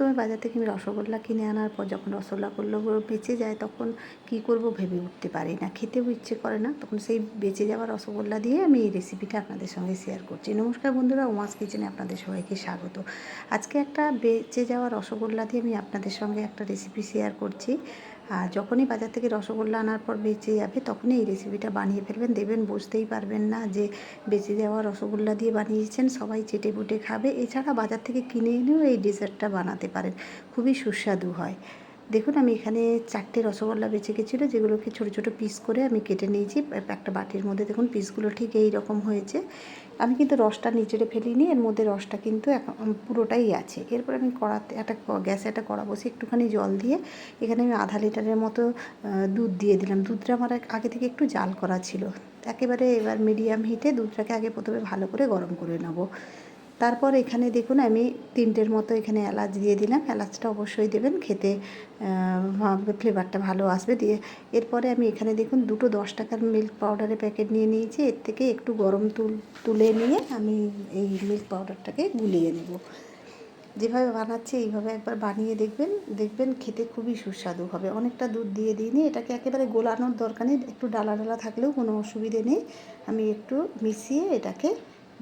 সময় বাজার থেকে আমি রসগোল্লা কিনে আনার পর যখন রসগোল্লা রসগোল্লাগুলো বেঁচে যায় তখন কি করব ভেবে উঠতে পারি না। খেতেও ইচ্ছে করে না। তখন সেই বেঁচে যাওয়া রসগোল্লা দিয়ে আমি এই রেসিপিটা আপনাদের সঙ্গে শেয়ার করছি। নমস্কার বন্ধুরা, ওমাস কিচেনে আপনাদের সবাইকে স্বাগত। আজকে একটা বেঁচে যাওয়া রসগোল্লা দিয়ে আমি আপনাদের সঙ্গে একটা রেসিপি শেয়ার করছি। আর যখনই বাজার থেকে রসগোল্লা আনার পর বেঁচে যাবে, তখনই এই রেসিপিটা বানিয়ে ফেলবেন। দেবেন, বুঝতেই পারবেন না যে বেঁচে যাওয়া রসগোল্লা দিয়ে বানিয়েছেন, সবাই চেটে বুটে খাবে। এছাড়া বাজার থেকে কিনে এনেও এই ডেজার্টটা বানাতে পারেন। খুবই সুস্বাদু হয়। দেখুন, আমি এখানে চারটে রসগোল্লা বেঁচে গেছিল, যেগুলোকে ছোটো ছোটো পিস করে আমি কেটে নিয়েছি। একটা বাটির মধ্যে দেখুন পিসগুলো ঠিক এই রকম হয়েছে। আমি কিন্তু রসটা নিচেড়ে ফেলিনি, এর মধ্যে রসটা কিন্তু পুরোটাই আছে। এরপর আমি কড়াতে একটা গ্যাসে একটা কড়া বসে একটুখানি জল দিয়ে এখানে আমি আধা লিটারের মতো দুধ দিয়ে দিলাম। দুধটা আমার আগে থেকে একটু জাল করা ছিল। একেবারে এবার মিডিয়াম হিটে দুধটাকে আগে প্রথমে ভালো করে গরম করে নেব। তারপর এখানে দেখুন, আমি তিনটের মতো এখানে এলাচ দিয়ে দিলাম। এলাচটা অবশ্যই দেবেন, খেতে ফ্লেভারটা ভালো আসবে। দিয়ে এরপরে আমি এখানে দেখুন, দুটো দশ টাকার মিল্ক পাউডারের প্যাকেট নিয়ে নিয়েছি। এর থেকে একটু গরম তুল, তুলে নিয়ে আমি এই মিল্ক পাউডারটাকে গুলিয়ে নেব। যেভাবে বানাচ্ছি, এইভাবে একবার বানিয়ে দেখবেন। দেখবেন খেতে খুবই সুস্বাদু হবে। অনেকটা দুধ দিয়ে দিইনি এটাকে একেবারে গোলানোর দরকার নেই। একটু ডালা ডালা থাকলেও কোনো অসুবিধে নেই। আমি একটু মিশিয়ে এটাকে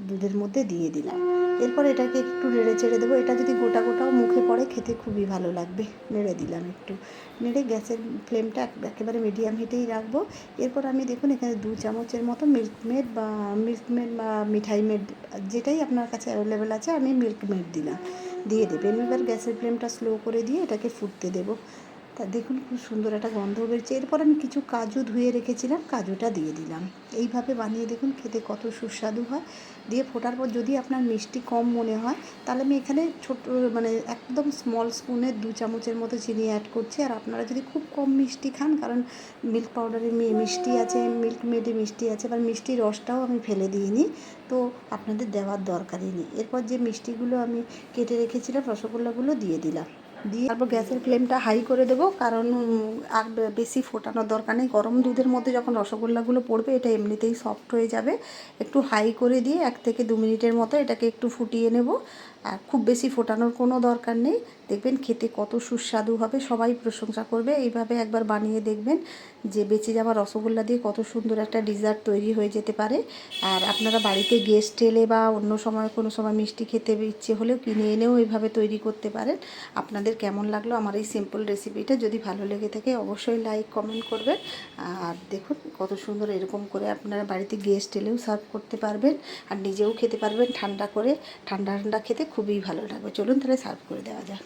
দুধের মধ্যে দিয়ে দিলাম। এরপর এটাকে একটু নেড়ে চেড়ে দেবো। এটা যদি গোটা গোটাও মুখে পড়ে, খেতে খুবই ভালো লাগবে। নেড়ে দিলাম একটু। নেড়ে গ্যাসের ফ্লেমটা একেবারে মিডিয়াম হিটেই রাখব। এরপর আমি দেখুন এখানে দু চামচের মতো মিল্ক মেড বা মিল্ক মেড বা মিঠাই মেড, যেটাই আপনার কাছে অ্যাভেলেবেল আছে, আমি মিল্ক মেড দিলাম। দিয়ে দেবেন। এবার গ্যাসের ফ্লেমটা স্লো করে দিয়ে এটাকে ফুটতে দেবো। তা দেখুন, খুব সুন্দর একটা গন্ধ বেরোচ্ছে। এরপর আমি কিছু কাজু ধুয়ে রেখেছিলাম, কাজুটা দিয়ে দিলাম। এইভাবে বানিয়ে দেখুন, খেতে কত সুস্বাদু হয়। দিয়ে ফোটার পর যদি আপনার মিষ্টি কম মনে হয়, তাহলে আমি এখানে ছোট মানে একদম স্মল স্পুনের দু চামচের মতো চিনি অ্যাড করছি। আর আপনারা যদি খুব কম মিষ্টি খান, কারণ মিল্ক পাউডারে মিষ্টি আছে মিল্ক মেডে মিষ্টি আছে বা মিষ্টির রসটাও আমি ফেলে দিইনি। তো আপনাদের দেওয়ার দরকারই নেই। এরপর যে মিষ্টিগুলো আমি কেটে রেখেছিলাম, রসগোল্লাগুলো দিয়ে দিলাম। দিয়ে তারপর গ্যাসের ফ্লেমটা হাই করে দেবো। কারণ আর বেশি ফোটানোর দরকার নেই। গরম দুধের মধ্যে যখন রসগোল্লাগুলো পড়বে, এটা এমনিতেই সফট হয়ে যাবে। একটু হাই করে দিয়ে এক থেকে দু মিনিটের মতো এটাকে একটু ফুটিয়ে নেব। আর খুব বেশি ফোটানোর কোনো দরকার নেই। দেখবেন খেতে কত সুস্বাদু হবে, সবাই প্রশংসা করবে। এইভাবে একবার বানিয়ে দেখবেন যে বেঁচে যাওয়া রসগোল্লা দিয়ে কত সুন্দর একটা ডিজার্ট তৈরি হয়ে যেতে পারে। আর আপনারা বাড়িতে গেস্ট এলে বা অন্য সময় কোনো সময় মিষ্টি খেতে ইচ্ছে হলেও কিনে এনেও এইভাবে তৈরি করতে পারেন। আপনাদের কেমন লাগল আমার এই সিম্পল রেসিপিটা যদি ভালো লেগে থাকে অবশ্যই লাইক কমেন্ট করবেন। আর দেখুন কত সুন্দর এরকম করে আপনারা বাড়িতে গেস্ট এলেও সার্ভ করতে পারবেন। আর নিজেও খেতে পারবেন ঠান্ডা করে। ঠান্ডা ঠান্ডা খেতে খুবই ভালো লাগবে। চলুন তাহলে সার্ভ করে দেওয়া যাক।